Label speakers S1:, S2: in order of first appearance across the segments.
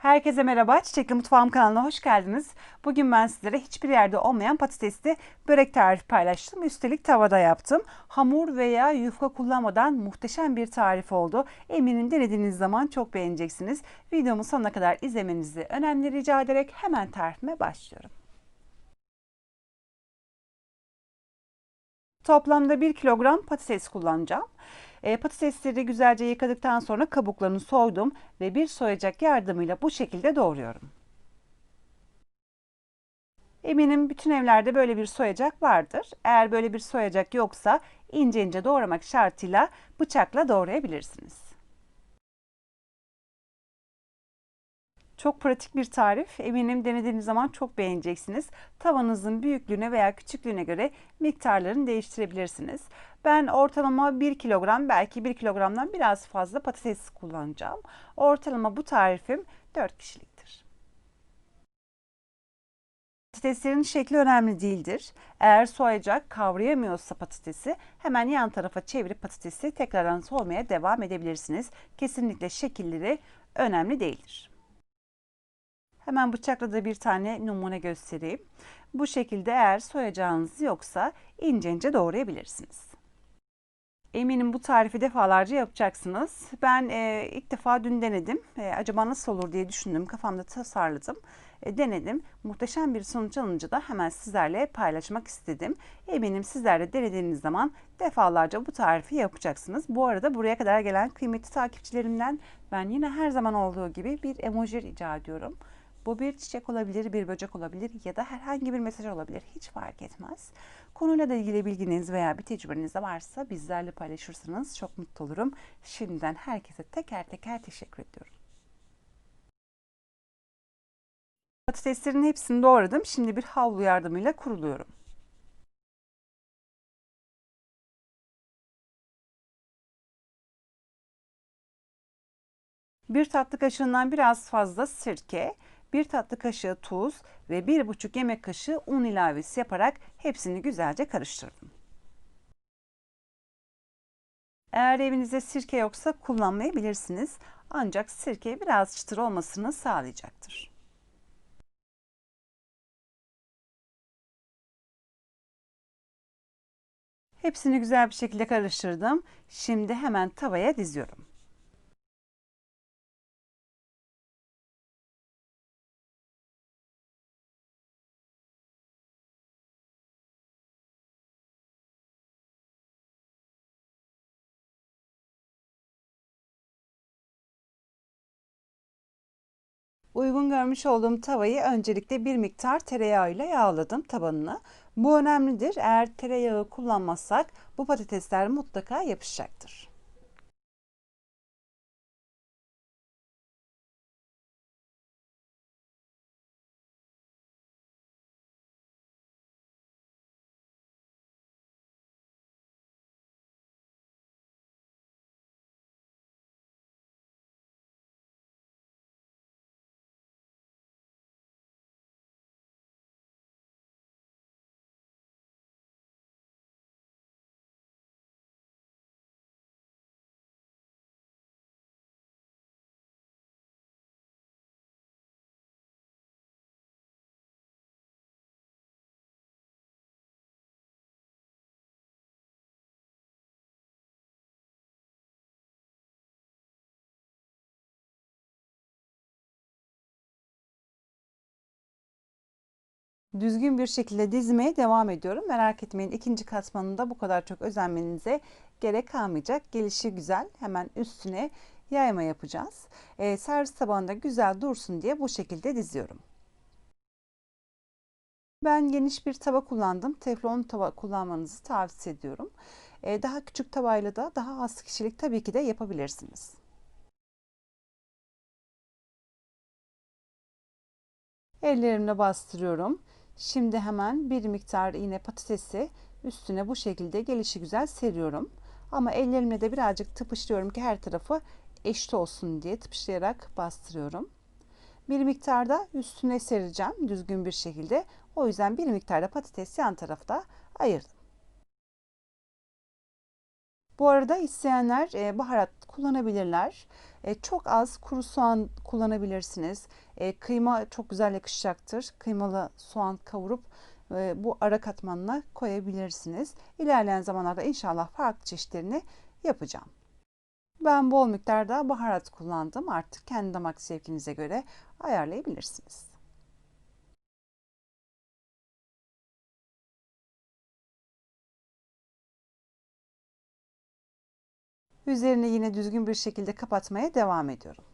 S1: Herkese merhaba. Çiçekli Mutfağım kanalına hoş geldiniz. Bugün ben sizlere hiçbir yerde olmayan patatesli börek tarifi paylaştım. Üstelik tavada yaptım. Hamur veya yufka kullanmadan muhteşem bir tarif oldu. Eminim denediğiniz zaman çok beğeneceksiniz. Videomu sonuna kadar izlemenizi önemli rica ederek hemen tarifime başlıyorum. Toplamda 1 kilogram patates kullanacağım. E, patatesleri güzelce yıkadıktan sonra kabuklarını soydum ve bir soyacak yardımıyla bu şekilde doğruyorum. Eminim bütün evlerde böyle bir soyacak vardır. Eğer böyle bir soyacak yoksa ince ince doğramak şartıyla bıçakla doğrayabilirsiniz. Çok pratik bir tarif. Eminim denediğiniz zaman çok beğeneceksiniz. Tavanızın büyüklüğüne veya küçüklüğüne göre miktarlarını değiştirebilirsiniz. Ben ortalama 1 kilogram belki 1 kilogramdan biraz fazla patates kullanacağım. Ortalama bu tarifim 4 kişiliktir. Patateslerin şekli önemli değildir. Eğer soyacak kavrayamıyorsa patatesi hemen yan tarafa çevirip patatesi tekrardan soymaya devam edebilirsiniz. Kesinlikle şekilleri önemli değildir. Hemen bıçakla da bir tane numune göstereyim. Bu şekilde eğer soyacağınız yoksa ince ince doğrayabilirsiniz. Eminim bu tarifi defalarca yapacaksınız. Ben e, ilk defa dün denedim. E, acaba nasıl olur diye düşündüm. Kafamda tasarladım. E, denedim. Muhteşem bir sonuç alınca da hemen sizlerle paylaşmak istedim. Eminim sizler de denediğiniz zaman defalarca bu tarifi yapacaksınız. Bu arada buraya kadar gelen kıymetli takipçilerimden ben yine her zaman olduğu gibi bir emoji rica ediyorum. Bu bir çiçek olabilir, bir böcek olabilir ya da herhangi bir mesaj olabilir. Hiç fark etmez. Konuyla da ilgili bilginiz veya bir tecrübeniz de varsa bizlerle paylaşırsanız çok mutlu olurum. Şimdiden herkese teker teker teşekkür ediyorum. Patateslerin hepsini doğradım. Şimdi bir havlu yardımıyla kuruluyorum. Bir tatlı kaşığından biraz fazla sirke, 1 tatlı kaşığı tuz ve 1,5 yemek kaşığı un ilavesi yaparak hepsini güzelce karıştırdım. Eğer evinizde sirke yoksa kullanmayabilirsiniz. Ancak sirke biraz çıtır olmasını sağlayacaktır. Hepsini güzel bir şekilde karıştırdım. Şimdi hemen tavaya diziyorum. Uygun görmüş olduğum tavayı öncelikle bir miktar tereyağı ile yağladım tabanını. Bu önemlidir. Eğer tereyağı kullanmazsak bu patatesler mutlaka yapışacaktır. Düzgün bir şekilde dizmeye devam ediyorum. Merak etmeyin ikinci katmanında bu kadar çok özenmenize gerek kalmayacak. Gelişi güzel. Hemen üstüne yayma yapacağız. Ee, servis tabağında güzel dursun diye bu şekilde diziyorum. Ben geniş bir tava kullandım. Teflon tava kullanmanızı tavsiye ediyorum. Ee, daha küçük tavayla da daha az kişilik tabii ki de yapabilirsiniz. Ellerimle bastırıyorum. Şimdi hemen bir miktar yine patatesi üstüne bu şekilde gelişi güzel seriyorum. Ama ellerimle de birazcık tıpışlıyorum ki her tarafı eşit olsun diye tıpışlayarak bastırıyorum. Bir miktar da üstüne sereceğim düzgün bir şekilde. O yüzden bir miktar da patates yan tarafta ayırdım. Bu arada isteyenler e, baharat kullanabilirler. E, çok az kuru soğan kullanabilirsiniz. E, kıyma çok güzel yakışacaktır. Kıymalı soğan kavurup e, bu ara katmanına koyabilirsiniz. İlerleyen zamanlarda inşallah farklı çeşitlerini yapacağım. Ben bol miktarda baharat kullandım. Artık kendi damak zevkinize göre ayarlayabilirsiniz. Üzerini yine düzgün bir şekilde kapatmaya devam ediyorum.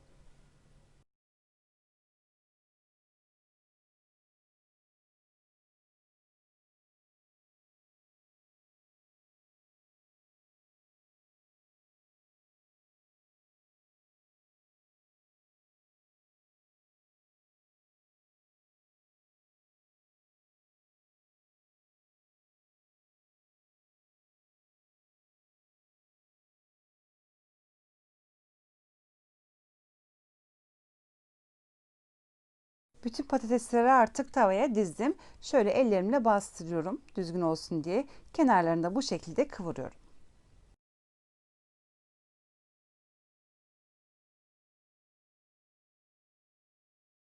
S1: Bütün patatesleri artık tavaya dizdim. Şöyle ellerimle bastırıyorum düzgün olsun diye. Kenarlarını da bu şekilde kıvırıyorum.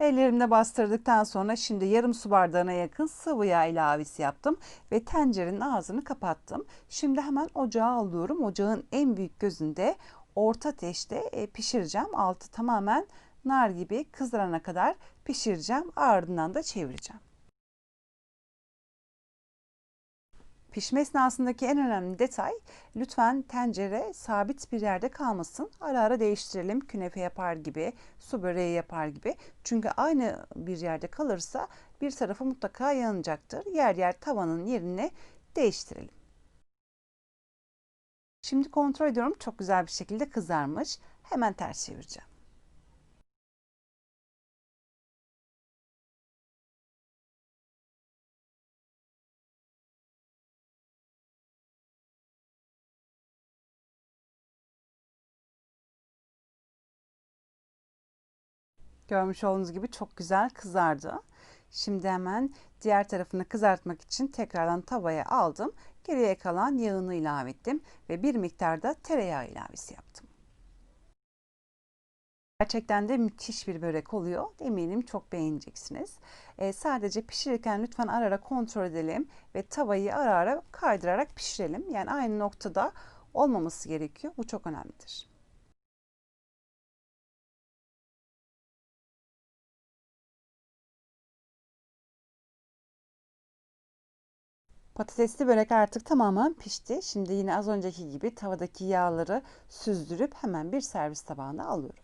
S1: Ellerimle bastırdıktan sonra şimdi yarım su bardağına yakın sıvı yağ ilavesi yaptım ve tencerenin ağzını kapattım. Şimdi hemen ocağa alıyorum. Ocağın en büyük gözünde orta ateşte e, pişireceğim. Altı tamamen nar gibi kızarana kadar pişireceğim. Ardından da çevireceğim. Pişme esnasındaki en önemli detay lütfen tencere sabit bir yerde kalmasın. Ara ara değiştirelim künefe yapar gibi, su böreği yapar gibi. Çünkü aynı bir yerde kalırsa bir tarafı mutlaka yanacaktır. Yer yer tavanın yerini değiştirelim. Şimdi kontrol ediyorum çok güzel bir şekilde kızarmış. Hemen ters çevireceğim. Görmüş olduğunuz gibi çok güzel kızardı. Şimdi hemen diğer tarafını kızartmak için tekrardan tavaya aldım. Geriye kalan yağını ilave ettim ve bir miktar da tereyağı ilavesi yaptım. Gerçekten de müthiş bir börek oluyor. Eminim çok beğeneceksiniz. E, sadece pişirirken lütfen ara ara kontrol edelim ve tavayı ara ara kaydırarak pişirelim. Yani aynı noktada olmaması gerekiyor. Bu çok önemlidir. Patatesli börek artık tamamen pişti. Şimdi yine az önceki gibi tavadaki yağları süzdürüp hemen bir servis tabağına alıyorum.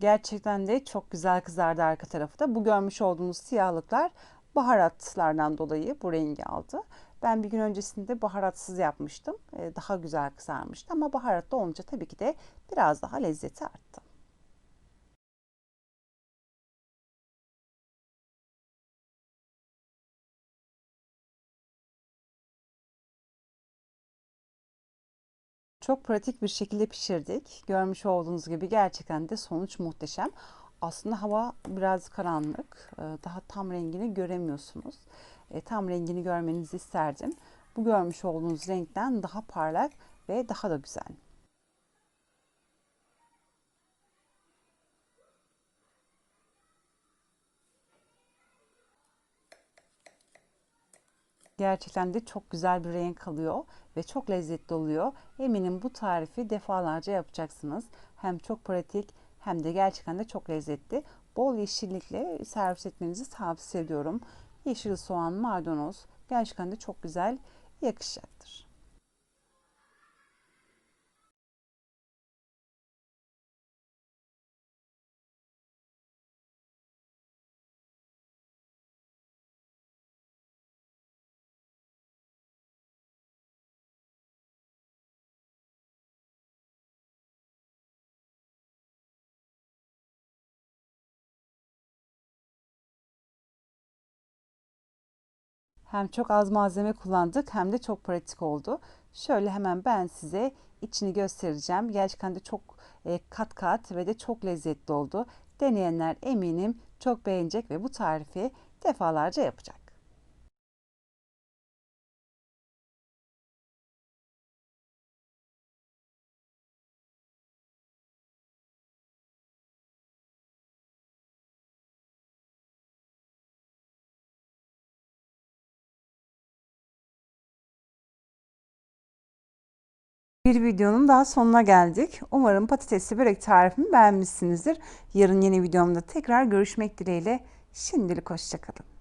S1: Gerçekten de çok güzel kızardı arka tarafı da. Bu görmüş olduğunuz siyahlıklar baharatlardan dolayı bu rengi aldı. Ben bir gün öncesinde baharatsız yapmıştım. Ee, daha güzel kızarmıştı ama baharatlı olunca tabii ki de biraz daha lezzeti arttı. Çok pratik bir şekilde pişirdik. Görmüş olduğunuz gibi gerçekten de sonuç muhteşem. Aslında hava biraz karanlık. Ee, daha tam rengini göremiyorsunuz. E, tam rengini görmenizi isterdim. Bu görmüş olduğunuz renkten daha parlak ve daha da güzel. Gerçekten de çok güzel bir renk alıyor ve çok lezzetli oluyor. Eminim bu tarifi defalarca yapacaksınız. Hem çok pratik hem de gerçekten de çok lezzetli. Bol yeşillikle servis etmenizi tavsiye ediyorum. Yeşil soğan, maydanoz gerçekten de çok güzel yakışacaktır. Hem çok az malzeme kullandık hem de çok pratik oldu. Şöyle hemen ben size içini göstereceğim. Gerçekten de çok e, kat kat ve de çok lezzetli oldu. Deneyenler eminim çok beğenecek ve bu tarifi defalarca yapacak. Bir videonun daha sonuna geldik. Umarım patatesli börek tarifimi beğenmişsinizdir. Yarın yeni videomda tekrar görüşmek dileğiyle. Şimdilik hoşçakalın.